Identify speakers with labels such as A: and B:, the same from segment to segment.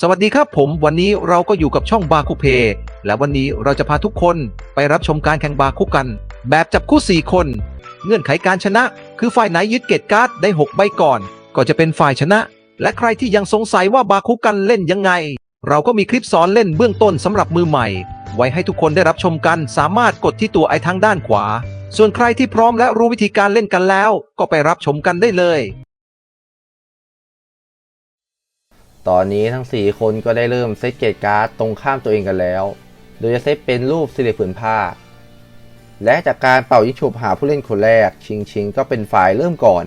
A: สวัสดีครับผมวันนี้เราก็อยู่กับช่องบาคุเพ และวันนี้เราจะพาทุกคนไปรับชมการแข่งบาคุกัน แบบจับคู่ 4 คน เงื่อนไขการชนะ คือฝ่ายไหนยึดเกตการ์ดได้ 6 ใบก่อน ก็จะเป็นฝ่ายชนะ และใครที่ยังสงสัยว่าบาคุกันเล่นยังไง เราก็มีคลิปสอนเล่นเบื้องต้นสำหรับมือใหม่ ไว้ให้ทุกคนได้รับชมกัน สามารถกดที่ตัวไอทางด้านขวา ส่วนใครที่พร้อมและรู้วิธีการเล่นกันแล้ว ก็ไปรับชมกันได้เลย
B: ตอนนี้ทั้ง 4 คนก็ได้เริ่มเซตเกตการ์ดตรงข้ามตัวเองกันแล้ว โดยจะเซตเป็นรูปสิริผืนผ้า และจากการเป่ายิงฉุบหาผู้เล่นคนแรก ชิงชิงก็เป็นฝ่ายเริ่มก่อน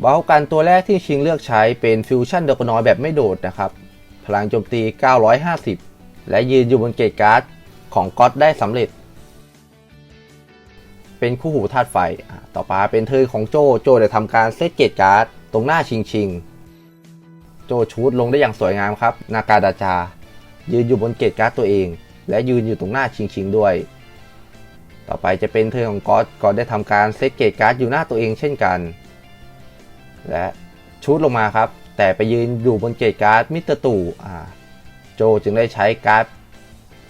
B: เบากันตัวแรกที่ชิงเลือกใช้เป็นฟิวชั่นเดกนอยแบบไม่โดดนะครับ พลังโจมตี 950 และยืนอยู่บนเกตการ์ดของก๊อตได้สำเร็จ เป็นคู่หูธาตุไฟ ต่อไปเป็นเธอของโจ โจได้ทำการเซตเกตการ์ดตรงหน้าชิงชิง โจชูดลงได้อย่างสวยงามครับ นากาดาจา ยืนอยู่บนเกตการ์ดตัวเอง และยืนอยู่ตรงหน้าชิงชิงด้วย ต่อไปจะเป็นเธอของก๊อตก๊อตได้ทำการเซตเกตการ์ดอยู่หน้าตัวเองเช่นกันและชูดลงมาครับ แต่ไปยืนอยู่บนเกตการ์ดมิสเตอร์ตู่อ่าโจจึงได้ใช้การ์ด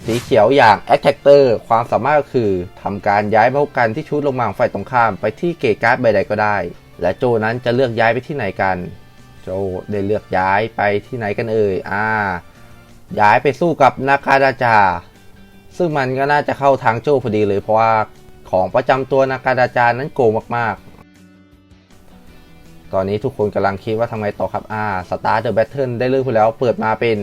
B: สีเขียวอย่าง a t t a c k e r ความสามารถก็คือทำการย้ายเบ้ากันที่ชูดลงมาของฝ่ายตรงข้ามไปที่เกตการ์ดใบใดก็ได้ และโจนั้นจะเลือกย้ายไปที่ไหนกัน จได้เลือกย้ายไปที่ไหนกันเอ่ยอ่า ย้ายไปสู้กับนาคาดาจา ซึ่งมันก็น่าจะเข้าทางโจพอดีเลย เพราะว่าของประจำตัวนาคาดาจานั้นโกงมากๆ ตอนนี้ทุกคนกำลังคิดว่าทำไงต่อครับอ่าสตาร์เดอะแบทเทิลได้เริ่มไปแล้ว เปิดมาเป็น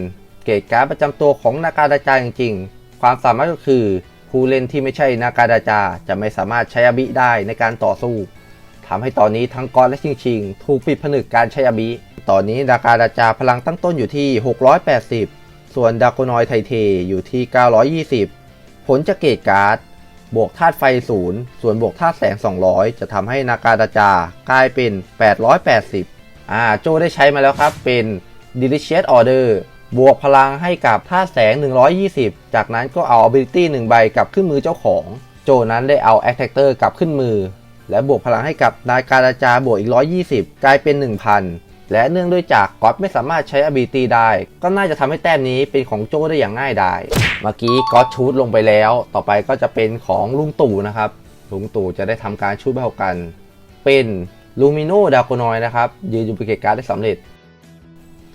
B: เกตการ์ดประจำตัวของนาคาดาจาจริง ๆ ความสามารถก็คือผู้เล่นที่ไม่ใช่นาคาดาจาจะไม่สามารถใช้อบิได้ในการต่อสู้ ทำให้ตอนนี้ทั้งกอนและชิงชิง ถูกปิดผนึกการใช้อาบิ ตอนนี้ราคาดาจาพลังตั้งต้นอยู่ที่ 680 ส่วนดากโนอยไทเทอยู่ที่ 920 ผลจากเกตการ์ด บวกธาตุไฟศูนย์ส่วนบวกธาตุแสง 200 จะทำให้นากาดาจากลายเป็น 880 อ่าโจได้ใช้มาแล้วครับ เป็น Delicious Order บวกพลังให้กับธาตุแสง 120 จากนั้นก็เอา Ability 1 ใบกลับขึ้นมือเจ้าของ โจนั้นได้เอา Attacker กลับขึ้นมือ และบวกพลังให้กับนายการาจาบวกอีก 120 กลายเป็น 1,000 และเนื่องด้วยจากก๊อตไม่สามารถใช้ ability ได้ ก็น่าจะทำให้แต้มนี้เป็นของโจได้อย่างง่ายดายเมื่อกี้ก๊อตชูดลงไปแล้ว ต่อไปก็จะเป็นของลุงตู่นะครับ ลุงตู่จะได้ทำการชูดเท่ากัน เป็นลูมิโนดาโกนอยนะครับ ยืนอยู่บนเกตการ์ดได้สำเร็จ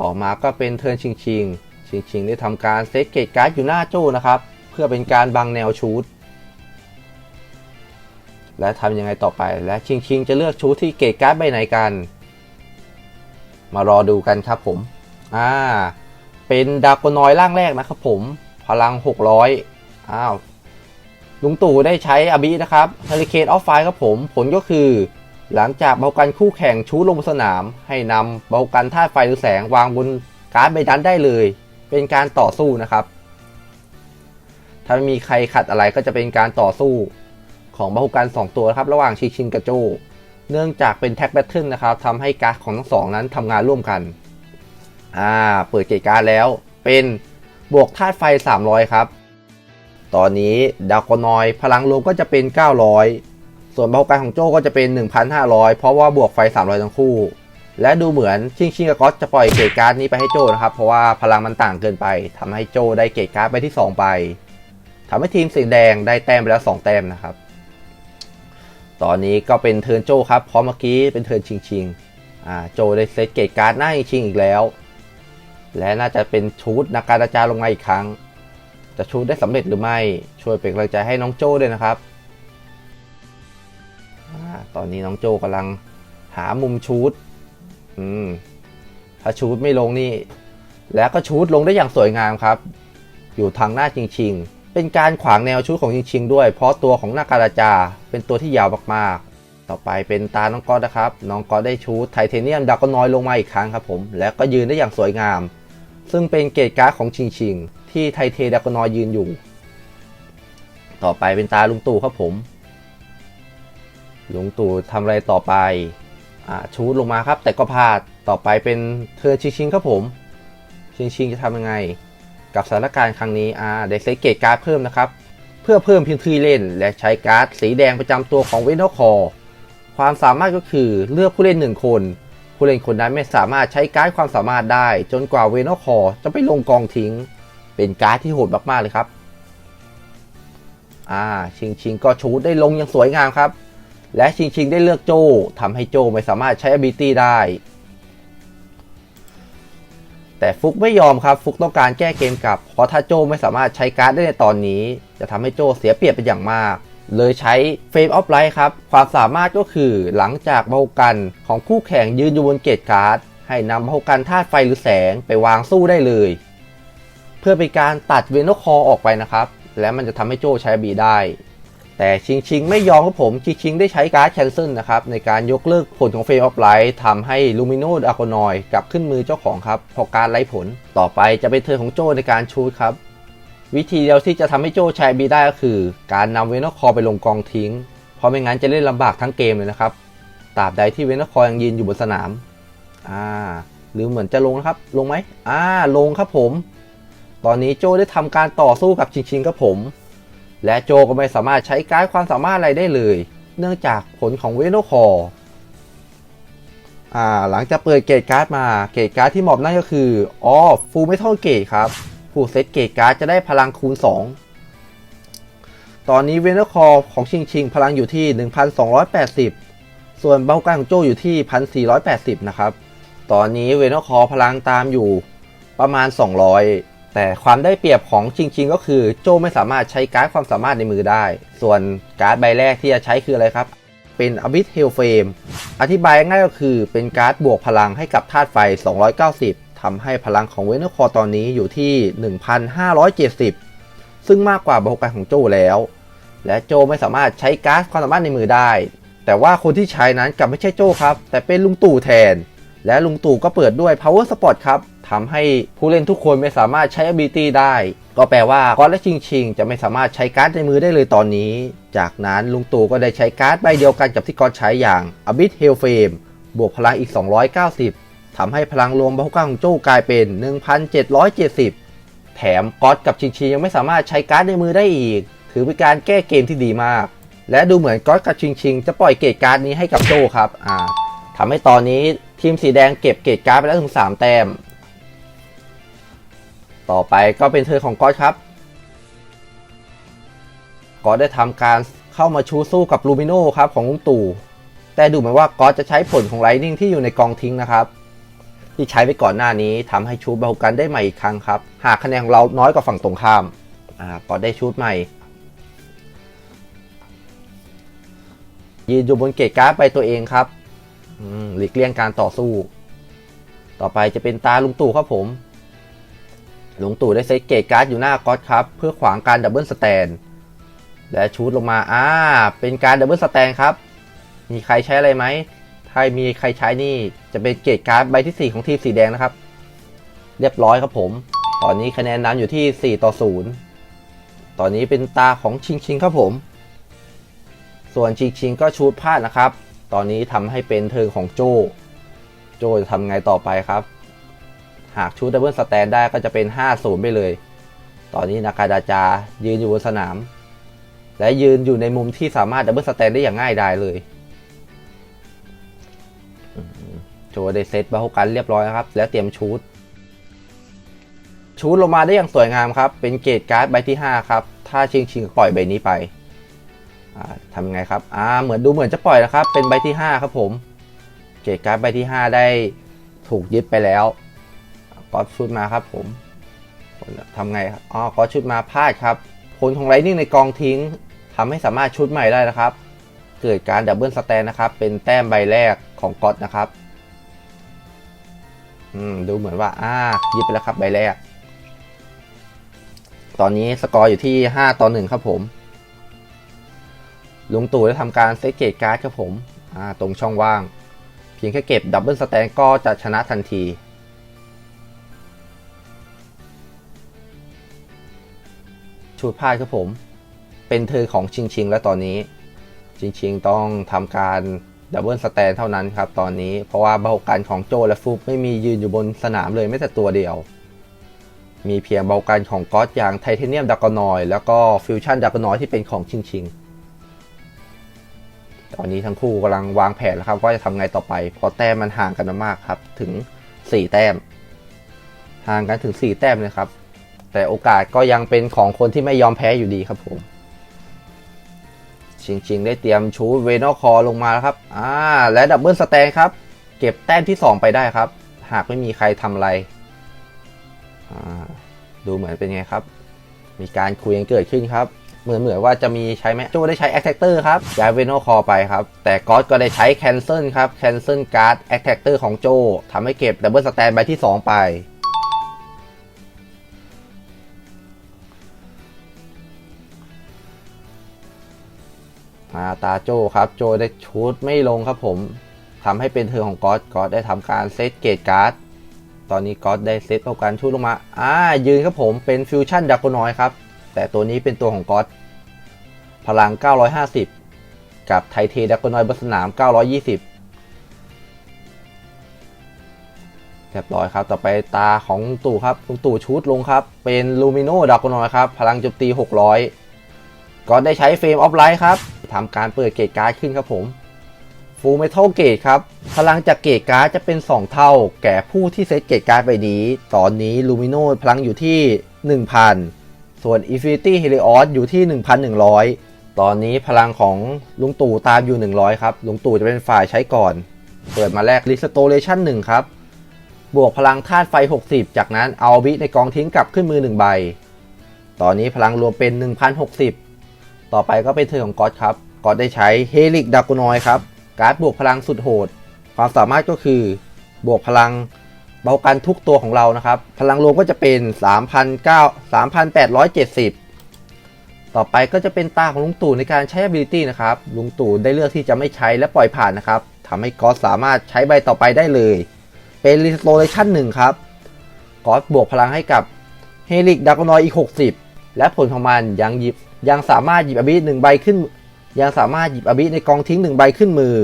B: ต่อมาก็เป็นเทิร์นชิงชิงชิงชิงได้ทำการเซตเกตการ์ดอยู่หน้าโจนะครับ เพื่อเป็นการบังแนวชูด และทำยังไงต่อไป และชิงชิงจะเลือกชูที่เกตการ์ดใบไหนกัน มารอดูกันครับผม อ่า เป็นดากนอยร่างแรกนะครับผม พลัง 600 อ้าว ลุงตู่ได้ใช้อบินะครับ h u r r i c a n e of Fire ครับผม ผลก็คือ หลังจากเบากันคู่แข่งชูลงสนาม ให้นำเบากันธาตุไฟหรือแสงวางบนการ์ดใบนั้นได้เลย เป็นการต่อสู้นะครับ ถ้าไม่มีใครขัดอะไรก็จะเป็นการต่อสู้ ของบาฮูกัน2ตัวนะครับระหว่างชิชินกับโจ เนื่องจากเป็นแท็กแบทเทิลนะครับทำให้การ์ดของทั้งสองนั้นทำงานร่วมกันอ่าเปิดเกตการ์ดแล้วเป็นบวกธาตุไฟ 300 ครับ ตอนนี้ดาวกนอยพลังรวมก็จะเป็น 900 ส่วนบาฮูกันของโจก็จะเป็น 1,500 เพราะว่าบวกไฟ 300 ทั้งคู่ และดูเหมือนชิงชิงกับก๊อตจะปล่อยเกตการ์ดนี้ไปให้โจนะครับเพราะว่าพลังมันต่างเกินไปทำให้โจได้เกตการ์ดไปที่ 2 ไปทำให้ทีมสีแดงได้แต้มไปแล้ว 2 แต้มนะครับ ตอนนี้ก็เป็นเทิร์นโจครับเพราะเมื่อกี้เป็นเทิร์นชิงชิงอ่าโจได้เซตเกตการ์ดหน้าชิงชิงอีกแล้ว และน่าจะเป็นชูดนาการาจาลงมาอีกครั้ง จะชูดได้สำเร็จหรือไม่ช่วยเป็นกำลังใจให้น้องโจด้วยนะครับอาตอนนี้น้องโจกำลังหามุมชูดอืมถ้าชูดไม่ลงนี่ แล้วก็ชูดลงได้อย่างสวยงามครับ อยู่ทางหน้าจริงๆเป็นการขวางแนวชูดของจริงๆด้วย เพราะตัวของนาการาจา เป็นตัวที่ยาวมากๆ ต่อไปเป็นตาน้องก๊อตนะครับ น้องก๊อตได้ชูไทเทเนียมดากน้อยลงมาอีกครั้งครับผม แล้วก็ยืนได้อย่างสวยงาม ซึ่งเป็นเกตการ์ดของชิงชิงที่ไทเทดากนอยยืนอยู่ ต่อไปเป็นตาลุงตู่ครับผม ลุงตู่ทำอะไรต่อไปอชูดลงมาครับ แต่ก็พลาด ต่อไปเป็นเธอชิงชิงครับผม ชิงชิงจะทำยังไง กับสถานการณ์ครั้งนี้อ่าได้เซตเกตการ์ดเพิ่มนะครับ เพื่อเพิ่มพื้นที่เล่น และใช้การ์ดสีแดงประจำตัวของเวนอคอความสามารถก็คือเลือกผู้เล่นหนึ่งคน ผู้เล่นคนนั้นไม่สามารถใช้การ์ดความสามารถได้ จนกว่าเวนอคอจะไปลงกองทิ้ง เป็นการ์ดที่โหดมากๆเลยครับอ่าชิงชิงก็ชูดได้ลงอย่างสวยงามครับ และชิงชิงได้เลือกโจทำให้โจไม่สามารถใช้ ability ได้ แต่ฟุกไม่ยอมครับ ฟุกต้องการแก้เกมกลับ เพราะถ้าโจไม่สามารถใช้การ์ดได้ในตอนนี้ จะทำให้โจเสียเปรียบเป็นอย่างมาก เลยใช้เฟรมออฟไลท์ครับ ความสามารถก็คือหลังจากบากันของคู่แข่งยืนอยู่บนเกตการ์ด ให้นำบากันธาตุไฟหรือแสงไปวางสู้ได้เลย เพื่อเป็นการตัดเวนโนคอออกไปนะครับ และมันจะทำให้โจใช้บีได้ แต่ชิงชิงไม่ยอมครับผมชิงชิงได้ใช้การ์ดแคนเซิลนะครับในการยกเลิกผลของเฟรมออฟไลท์ทำให้ลูมิโนดอะโคนอยกลับขึ้นมือเจ้าของครับพอการไล่ผลต่อไปจะเป็นเทิร์นของโจในการชูดครับ วิธีเดียวที่จะทำให้โจใช้บีได้ก็คือ การนำเวนอคอไปลงกองทิ้ง เพราะไม่งั้นจะเล่นลำบากทั้งเกมเลยนะครับตราบใดที่เวนอคอยังยืนอยู่บนสนามอ่าหรือเหมือนจะลงนะครับ ลงไหมอ่าลงครับผม ตอนนี้โจได้ทำการต่อสู้กับชิงชิงครับผม และโจก็ไม่สามารถใช้การ์ดความสามารถอะไรได้เลย เนื่องจากผลของเวโนคอร์หลังจากเปิดเกตการ์ดมาเกตการ์ดที่เหมอบนั่นก็คืออ๋อฟูลเมทัลเกตครับผู้เซตเกตการ์ดจะได้พลังคูณ 2 ตอนนี้เวนโนคอร์ของชิงชิงพลังอยู่ที่ 1280 ส่วนเบ้าการของโจอยู่ที่ 1480 นะครับ ตอนนี้เวนโนคอร์พลังตามอยู่ประมาณ 200 แต่ความได้เปรียบของชิงชิงก็คือโจไม่สามารถใช้การ์ดความสามารถในมือได้ ส่วนการ์ดใบแรกที่จะใช้คืออะไรครับ เป็น Abyss Hell Flame อธิบายง่ายก็คือเป็นการ์ดบวกพลังให้กับธาตุไฟ 290ทำให้พลังของเวนเนอร์คอตอนนี้อยู่ที่ 1,570 ซึ่งมากกว่าบวกกันของโจแล้ว และโจไม่สามารถใช้การ์ดความสามารถในมือได้ แต่ว่าคนที่ใช้นั้นกลับไม่ใช่โจครับ แต่เป็นลุงตู่แทน และลุงตู่ก็เปิดด้วย power spot ครับ ทำให้ผู้เล่นทุกคนไม่สามารถใช้ ability ได้ ก็แปลว่าก้อนและชิงชิงจะไม่สามารถใช้การ์ดในมือได้เลยตอนนี้ จากนั้นลุงตู่ก็ได้ใช้การ์ดใบเดียวกันกับที่กอนใช้อย่าง Abyss Hell Flame บวกพลังอีก 290ทำให้พลังรวมบาฮุก้าของโจ้กลายเป็น 1,770 แถมก๊อตกับชิงชิงยังไม่สามารถใช้การ์ดในมือได้อีก ถือเป็นการแก้เกมที่ดีมาก และดูเหมือนก๊อตกับชิงชิงจะปล่อยเกตการ์ดนี้ให้กับโจ้ครับอ่าทำให้ตอนนี้ทีมสีแดงเก็บเกตการ์ดไปแล้วถึง 3 แต้ม ต่อไปก็เป็นเธอของก๊อตครับก๊อตได้ทำการเข้ามาชูสู้กับลูมิโนครับของลุงตู่ แต่ดูเหมือนว่าก๊อตจะใช้ผลของไลนิ่งที่อยู่ในกองทิ้งนะครับ ที่ใช้ไปก่อนหน้านี้ทำให้ชูบาฮุกันได้ใหม่อีกครั้งครับ หากคะแนนของเราน้อยกว่าฝั่งตรงข้ามอ่าก๊อตได้ชูดใหม่ยืนอยู่บนเกตการ์ดไปตัวเองครับอืมหลีกเลี่ยงการต่อสู้ ต่อไปจะเป็นตาลุงตู่ครับผม ลุงตู่ได้เซตเกตการ์ดอยู่หน้าก๊อตครับ เพื่อขวางการดับเบิลสแตนและชูดลงมา อ่า เป็นการดับเบิลสแตนครับ มีใครใช้อะไรไหม ถ้ามีใครใช้นี่ จะเป็นเกตการ์ดใบที่ 4 ของทีมสีแดงนะครับ เรียบร้อยครับผม ตอนนี้คะแนนนำอยู่ที่ 4 ต่อ 0 ตอนนี้เป็นตาของชิงชิงครับผม ส่วนชิงชิงก็ชูดพลาดนะครับ ตอนนี้ทำให้เป็นเทิร์นของโจ โจจะทำไงต่อไปครับ หากชูดดับเบิลสแตนได้ก็จะเป็น 5-0 ไปเลย ตอนนี้นากาดาจายืนอยู่บนสนาม และยืนอยู่ในมุมที่สามารถดับเบิลสแตนได้อย่างง่ายดายเลยโจได้เซตบาฮุกันเรียบร้อยนะครับ แล้วเตรียมชูดชูดลงมาได้อย่างสวยงามครับ เป็นเกตการ์ดใบที่ 5 ครับ ถ้าชิงชิงปล่อยใบนี้ไปทำยังไงครับอ่าเหมือนดูเหมือนจะปล่อยนะครับ เป็นใบที่ 5 ครับผม เกตการ์ดใบที่ 5 ได้ถูกยึดไปแล้ว ก็ชุดมาครับผมทำไงอ๋อก็ชุดมาพลาดครับ ผลของไลนิ่งในกองทิ้งทำให้สามารถชุดใหม่ได้นะครับ เกิดการดับเบิลสแตนนะครับ เป็นแต้มใบแรกของกอตนะครับอืมดูเหมือนว่าอ่ายึดไปแล้วครับใบแรก ตอนนี้สกอร์อยู่ที่ 5 ต่อ 1 ครับผมลุงตู่ได้ทำการเซตเกตการ์ดครับผม ตรงช่องว่าง เพียงแค่เก็บดับเบิลสแตนก็จะชนะทันที ชูดพลาดครับผม เป็นเธอของชิงชิงแล้วตอนนี้ ชิงชิงต้องทำการดับเบิลสแตนเท่านั้นครับตอนนี้เพราะว่าบากันของโจและฟุกไม่มียืนอยู่บนสนามเลยแม้แต่ตัวเดียว มีเพียงเบากันของก๊อตอย่างไทเทเนียมดากอนอยแล้วก็ฟิวชั่นดากอนอยที่เป็นของชิงชิงตอนนี้ทั้งคู่กำลังวางแผนแล้วครับว่าจะทำไงต่อไป เพราะแต้มมันห่างกันมามากครับ ถึง 4 แต้ม ห่างกันถึง 4 แต้มเลยครับ แต่โอกาสก็ยังเป็นของคนที่ไม่ยอมแพ้อยู่ดีครับผม ชิงชิงได้เตรียมชูเวนอคอลงมาแล้วครับ อ่า และดับเบิลสแตนครับ เก็บแต้มที่ 2 ไปได้ครับ หากไม่มีใครทำอะไร อ่า ดูเหมือนเป็นไงครับ มีการคุยกันเกิดขึ้นครับ เหมือนเหมือนว่าจะมีใช้ไหมโจได้ใช้ a t t a c k e r ครับย้ายเวนอคอไปครับ แต่ก็อตก็ได้ใช้ cancel ครับ cancel card a t t a c k e r ของโจทำให้เก็บดับเบิลสแตนใบที่ 2 ไป มาตาโจครับ โจได้ชูดไม่ลงครับผมทำให้เป็นเธอของก๊อตก๊อตได้ทำการเซตเกตการ์ด ตอนนี้ก๊อตได้เซตเอาการชูดลงมา อ่า ยืนครับผม เป็นฟิวชั่นดักโกน้อยครับ แต่ตัวนี้เป็นตัวของก๊อต พลัง 950 กับไทเทดักโกน้อยบนสนาม 920เรียบร้อยครับ ต่อไปตาของตู่ครับตู่ชูดลงครับ เป็นลูมิโนดักโกน้อยครับ พลังโจมตี 600ก็ได้ใช้เฟรมออฟไลท์ครับ ทำการเปิดเกตการ์ดขึ้นครับผมฟูเมทัลเกตครับพลังจากเกตการ์ดจะเป็น 2 เท่า แก่ผู้ที่เซตเกตการ์ดไปนี้ ตอนนี้ลูมิโนพลังอยู่ที่ 1,000 ส่วน Infinity Helios อยู่ที่ 1,100 ตอนนี้พลังของลุงตู่ตามอยู่ 100 ครับ ลุงตู่จะเป็นฝ่ายใช้ก่อน เปิดมาแรก Restoration 1 ครับ บวกพลังธาตุไฟ 60 จากนั้นเอาบิในกองทิ้งกลับขึ้นมือ 1 ใบ ตอนนี้พลังรวมเป็น 1,060 ต่อไปก็เป็นเธอของก๊อตครับก๊อตได้ใช้เฮลิกดากโนอยครับ การ์ดบวกพลังสุดโหด ความสามารถก็คือบวกพลังเบากันทุกตัวของเรานะครับ พลังรวมก็จะเป็น 3,900 3,870 ต่อไปก็จะเป็นตาของลุงตู่ในการใช้ ability นะครับ ลุงตู่ได้เลือกที่จะไม่ใช้และปล่อยผ่านนะครับทำให้ก๊อตสามารถใช้ใบต่อไปได้เลย เป็น restoration 1ครับก๊อตบวกพลังให้กับเฮลิกดากโนอยอีก 60 และผลของมันยังหยิบ ยังสามารถหยิบอบิหนึ่งใบขึ้น ยังสามารถหยิบอบิในกองทิ้งหนึ่งใบขึ้นมือ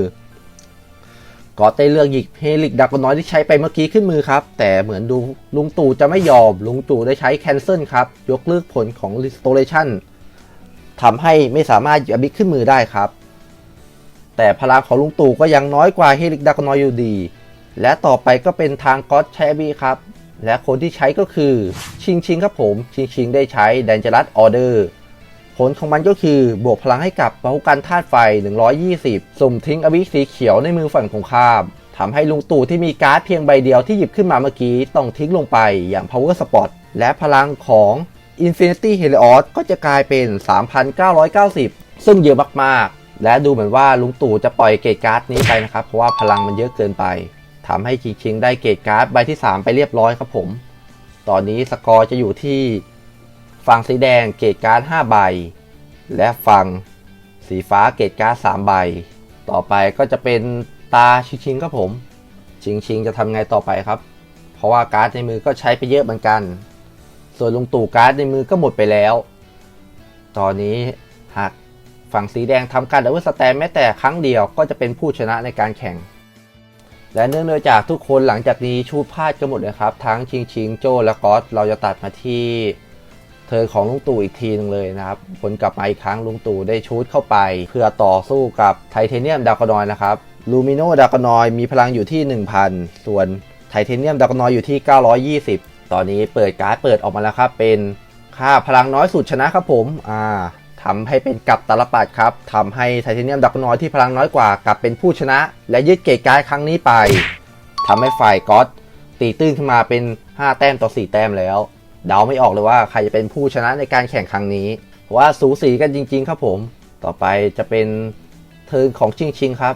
B: ก็ได้เลือกหยิบเฮลิกดักน้อยที่ใช้ไปเมื่อกี้ขึ้นมือครับ แต่เหมือนดูลุงตู่จะไม่ยอม ลุงตู่ได้ใช้แคนเซิลครับ ยกเลิกผลของ restoration ทำให้ไม่สามารถหยิบอบิขึ้นมือได้ครับ แต่พลังของลุงตู่ก็ยังน้อยกว่าเฮลิกดักน้อยอยู่ดี และต่อไปก็เป็นทางก็อตใช้อบิครับ และคนที่ใช้ก็คือชิงชิงครับผม ชิงชิงได้ใช้ Dangerous Order ผลของมันก็คือบวกพลังให้กับปะหุกันธาตุไฟ 120 สุ่มทิ้งอวิสีเขียวในมือฝั่งของข้ามทำให้ลุงตู่ที่มีการ์ดเพียงใบเดียวที่หยิบขึ้นมาเมื่อกี้ต้องทิ้งลงไปอย่าง Power Spot และพลังของ Infinity Helios ก็จะกลายเป็น 3,990 ซึ่งเยอะมากๆ และดูเหมือนว่าลุงตู่จะปล่อยเกตการ์ดนี้ไปนะครับ เพราะว่าพลังมันเยอะเกินไปทำให้ชิงชิงได้เกตการ์ดใบที่ 3 ไปเรียบร้อยครับผม ตอนนี้สกอร์จะอยู่ที่ ฝั่งสีแดงเกตการ์ด5ใบ และฝั่งสีฟ้าเกตการ์ด3ใบ ต่อไปก็จะเป็นตาชิงชิงครับผม ชิงชิงจะทำไงต่อไปครับ เพราะว่าการ์ดในมือก็ใช้ไปเยอะเหมือนกัน ส่วนลุงตู่การ์ดในมือก็หมดไปแล้ว ตอนนี้หากฝั่งสีแดงทำการดับเบิลสแตนแม้แต่ครั้งเดียวก็จะเป็นผู้ชนะในการแข่ง และเนื่องโดยจากทุกคนหลังจากนี้ชูพลาดกันหมดเลยครับ ทั้งชิงชิงโจและก๊อตเราจะตัดมาที่ เธอของลุงตู่อีกทีหนึงเลยนะครับผลกลับมาอีกครั้งลุงตู่ได้ชูดเข้าไป เพื่อต่อสู้กับไทเทเนียมดากนอยนะครับลูมิโนดากนอยมีพลังอยู่ที่ 1000 ส่วนไทเทเนียมดากนอยอยู่ที่ 920 ตอนนี้เปิดการ์ดเปิดออกมาแล้วครับ เป็นค่าพลังน้อยสุดชนะครับผมอ่าทำให้เป็นกับตาลปัดครับทำให้ไทเทเนียมดากนอยที่พลังน้อยกว่ากลับเป็นผู้ชนะ และยึดเกตการ์ดครั้งนี้ไปทำให้ฝ่ายก๊อตตีตื้นขึ้นมาเป็น 5 แต้มต่อ 4 แต้มแล้ว เดาไม่ออกเลยว่าใครจะเป็นผู้ชนะในการแข่งครั้งนี้เพราะว่าสูสีกันจริง ๆ ครับผม ต่อไปจะเป็นเทิร์นของชิงชิงครับ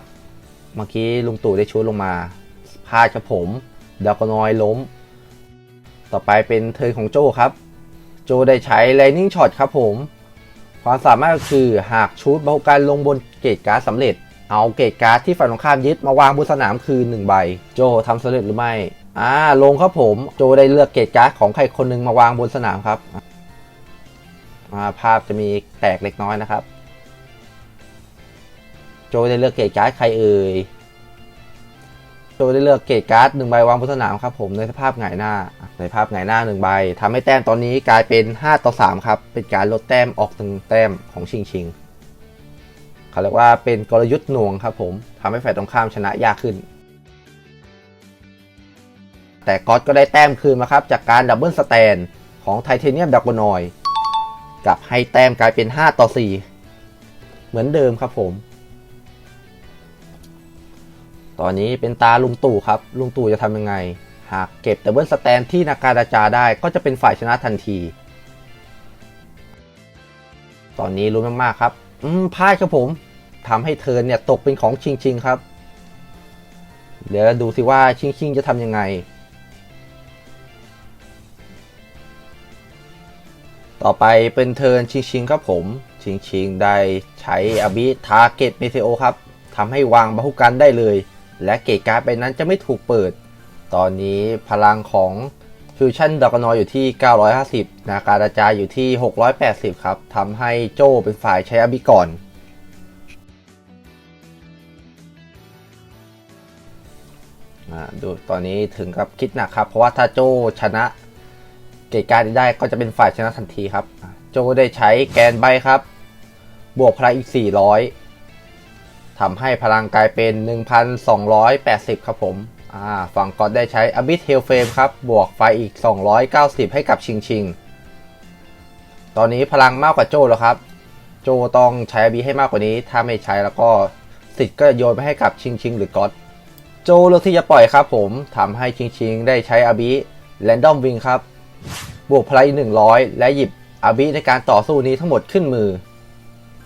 B: เมื่อกี้ลุงตู่ได้ชูลงมาพลาดครับผมดาวกนอยล้ม ต่อไปเป็นเทิร์นของโจครับ โจได้ใช้ Lightning Shot ครับผม ความสามารถก็คือหากชูดบาการลงบนเกตการ์ดสำเร็จ เอาเกตการ์ดที่ฝ่ายตรงข้ามยึดมาวางบนสนามคืนหนึ่งใบ โจทำสำเร็จหรือไม่ อ่าลงครับผมโจได้เลือกเกตการ์ดของใครคนหนึ่งมาวางบนสนามครับอ่าภาพจะมีแตกเล็กน้อยนะครับ โจได้เลือกเกตการ์ดใครเอ่ยโจได้เลือกเกตการ์ดหนึ่งใบวางบนสนามครับผมในสภาพหงายหน้า ในภาพหงายหน้าหนึ่งใบทำให้แต้มตอนนี้กลายเป็น 5 ต่อ 3 ครับ เป็นการลดแต้มออกหนึ่งแต้มของชิงชิงเขาเรียกว่าเป็นกลยุทธ์หน่วงครับผมทำให้ฝ่ายตรงข้ามชนะยากขึ้น แต่ก๊อตก็ได้แต้มคืนมาครับจากการดับเบิลสแตนของไทเทเนียมดากอนอยกับให้แต้มกลายเป็น 5 ต่อ 4 เหมือนเดิมครับผม ตอนนี้เป็นตาลุงตู่ครับ ลุงตู่จะทำยังไง หากเก็บดับเบิลสแตนที่นาการาจาได้ก็จะเป็นฝ่ายชนะทันที ตอนนี้รู้มากๆครับ อืมพลาดครับผมทำให้เทิร์นเนี่ยตกเป็นของชิงชิงๆครับ เดี๋ยวดูสิว่าชิงชิงๆจะทำยังไง ต่อไปเป็นเทิร์นชิงชิงครับผม ชิงชิงได้ใช้อบิทาเกตเมเทโอครับทำให้วางบาหุกันได้เลย และเกตการ์ดใบนั้นจะไม่ถูกเปิด ตอนนี้พลังของฟิวชั่นดอกนอยอยู่ที่ 950 นาการาจาอยู่ที่ 680 ครับทำให้โจเป็นฝ่ายใช้อบิก่อน ดูตอนนี้ถึงกับคิดหนักครับ เพราะว่าถ้าโจชนะ เกตการ์ดได้ก็จะเป็นฝ่ายชนะทันทีครับ โจได้ใช้แกนใบครับ บวกพลังอีก 400 ทำให้พลังกลายเป็น 1,280 ครับผมฝั่งก็ได้ใช้อบิทเฮลเฟมครับ บวกไฟอีก 290 ให้กับชิงชิง ตอนนี้พลังมากกว่าโจแล้วครับ โจต้องใช้อบิให้มากกว่านี้ ถ้าไม่ใช้แล้วก็สิทธิ์ก็จะโยนไปให้กับชิงชิงหรือก๊อโจเลือกที่จะปล่อยครับผมทำให้ชิงชิงได้ใช้อบิแรนดอมวิงครับ บวกพลังอีก100และหยิบอาบิในการต่อสู้นี้ทั้งหมดขึ้นมือ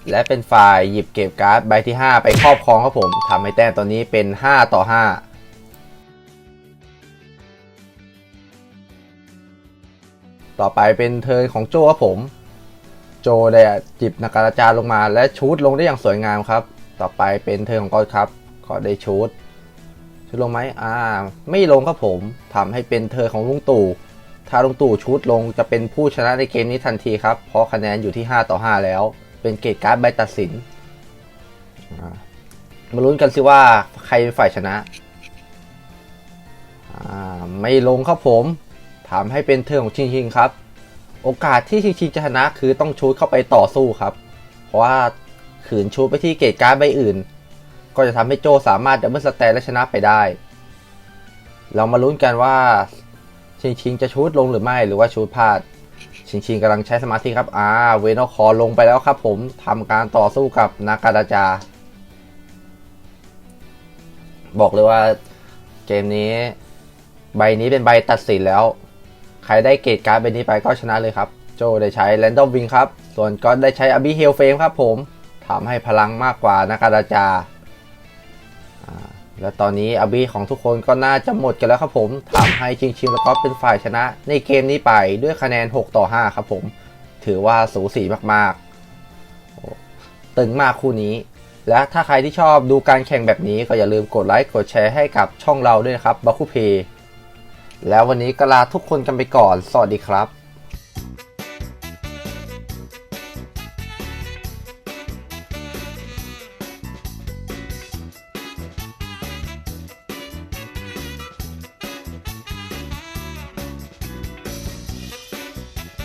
B: และเป็นฝ่ายหยิบเก็บการ์ดใบที่ 5 ไปครอบครองครับผมทำให้แต้มตอนนี้เป็น 5 ต่อ 5ต่อไปเป็นเทิร์นของโจครับผม โจได้จิบนาการาจารลงมาและชูดลงได้อย่างสวยงามครับ ต่อไปเป็นเทิร์นของกอดครับก็ได้ชูดชุดลงไหมอ่า ไม่ลงครับผมทำให้เป็นเธอของลุงตู่ ถ้าลุงตู่ชุดลงจะเป็นผู้ชนะในเกมนี้ทันทีครับ เพราะคะแนนอยู่ที่ 5 ต่อ 5 แล้ว เป็นเกตการ์ดใบตัดสิน มาลุ้นกันสิว่าใครเป็นฝ่ายชนะ ไม่ลงครับผมทำให้เป็นเธอของชิงชิงครับ โอกาสที่ชิงชิงจะชนะคือต้องชูดเข้าไปต่อสู้ครับ เพราะว่าขืนชูดไปที่เกตการ์ดใบอื่น ก็จะทำให้โจสามารถดับเบิลสแตนและชนะไปได้ เรามาลุ้นกันว่า ชิงชิงจะชูดลงหรือไม่หรือว่าชูดพลาด ชิงชิงกำลังใช้สมาธิครับอ่าเวนอคอลงไปแล้วครับ ผมทำการต่อสู้กับนาการาจา บอกเลยว่าเกมนี้ ใบนี้เป็นใบตัดสินแล้ว ใครได้เกรดการ์ดใบนี้ไปก็ชนะเลยครับ โจได้ใช้แรนดอมวิงครับ ส่วนก็ได้ใช้อบิเฮลเฟมครับ ผมทำให้พลังมากกว่านาการาจ่า และตอนนี้อาบีของทุกคนก็น่าจะหมดกันแล้วครับผมทำให้ชิงชิงแล้วก็เป็นฝ่ายชนะ ในเกมนี้ไปด้วยคะแนน 6 ต่อ 5 ครับผม ถือว่าสูสีมากๆ ตึงมากคู่นี้ และถ้าใครที่ชอบดูการแข่งแบบนี้ก็อย่าลืมกดไลค์กดแชร์ให้กับช่องเราด้วยนะครับบัคคูเพแล้ววันนี้ก็ลาทุกคนกันไปก่อน สวัสดีครับ